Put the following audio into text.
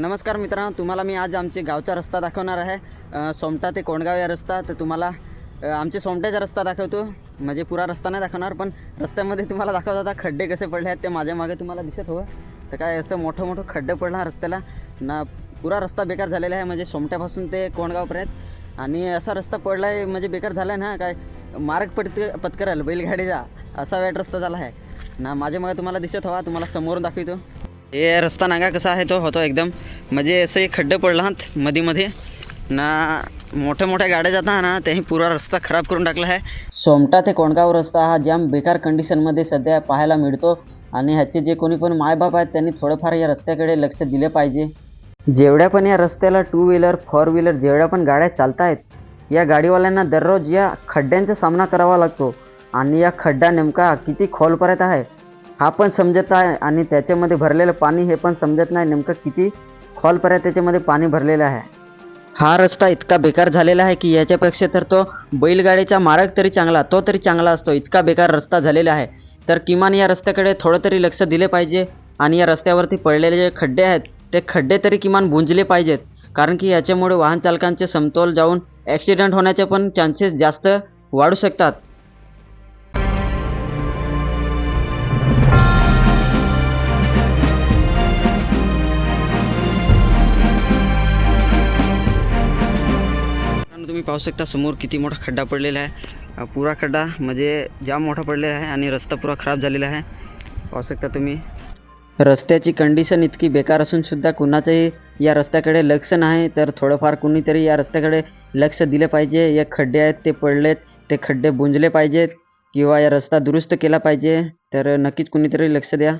नमस्कार मित्रांनो तुम्हाला मी आज आमचे गावचा रस्ता दाखवणार आहे. सोमटा ते कोंडगाव या रस्ता तर तुम्हाला आमचे सोमट्याचा रस्ता दाखवतो. म्हणजे पुरा रस्ता नाही दाखवणार पण रस्त्यामध्ये तुम्हाला दाखवत आता खड्डे कसे पडले आहेत ते माझ्या मागे तुम्हाला दिसत हवं. तर काय असं मोठं मोठं खड्डे पडणार रस्त्याला. ना पुरा रस्ता बेकार झालेला आहे म्हणजे सोमट्यापासून ते कोंडगावपर्यंत आणि असा रस्ता पडला आहे म्हणजे बेकार झाला आहे ना काय मार्ग पटक पत्कराल बैलगाडीचा असा वाईट रस्ता झाला आहे. ना माझ्या मागे तुम्हाला दिसत हवा तुम्हाला समोरून दाखवतो. हे रस्ता नागा कसा आहे तो होतो एकदम. म्हणजे असं एक खड्डे पडलात मध्ये मध्ये ना मोठ्या मोठ्या गाड्या जाता ना तेही पुरा रस्ता खराब करून टाकला आहे. सोमटा ते कोंडगाव रस्ता हा जाम बेकार कंडिशनमध्ये सध्या पाहायला मिळतो. आणि ह्याचे जे कोणी पण मायबाप आहेत त्यांनी थोडंफार या रस्त्याकडे लक्ष दिले पाहिजे. जेवढ्या पण या रस्त्याला टू व्हीलर फोर व्हीलर जेवढ्या पण गाड्या चालत आहेत या गाडीवाल्यांना दररोज या खड्ड्यांचा सामना करावा लागतो. आणि या खड्डा नेमका किती खोलपर्यंत आहे हा पण समजत आहे आणि त्याच्यामध्ये भरलेलं पाणी हे पण समजत नाही नेमकं किती खोलपर्यंत त्याच्यामध्ये पाणी भरलेलं आहे. हा रस्ता इतका बेकार झालेला आहे की याच्यापेक्षा तर तो बैलगाडीचा मार्ग तरी चांगला तो तरी चांगला असतो. इतका बेकार रस्ता झालेला आहे. तर किमान या रस्त्याकडे थोडं तरी लक्ष दिले पाहिजे आणि या रस्त्यावरती पडलेले जे खड्डे आहेत ते खड्डे तरी किमान बुंजले पाहिजेत. कारण की याच्यामुळे वाहन चालकांचे समतोल जाऊन ॲक्सिडेंट होण्याचे पण चान्सेस जास्त वाढू शकतात. तुम्ही पाहू शकता समोर किती मोठा खड्डा पडलेला आहे. पुरा खड्डा म्हणजे जाम मोठा पडलेला आहे आणि रस्ता पुरा खराब झालेला आहे. पाहू शकता तुम्ही. रस्त्याची कंडिशन इतकी बेकार असून सुद्धा कुणाचंही या रस्त्याकडे लक्ष नाही तर थोडंफार कुणीतरी या रस्त्याकडे लक्ष दिले पाहिजे. या खड्डे आहेत ते पडलेत ते खड्डे बुंजले पाहिजेत किंवा या रस्ता दुरुस्त केला पाहिजे तर नक्कीच कुणीतरी लक्ष द्या.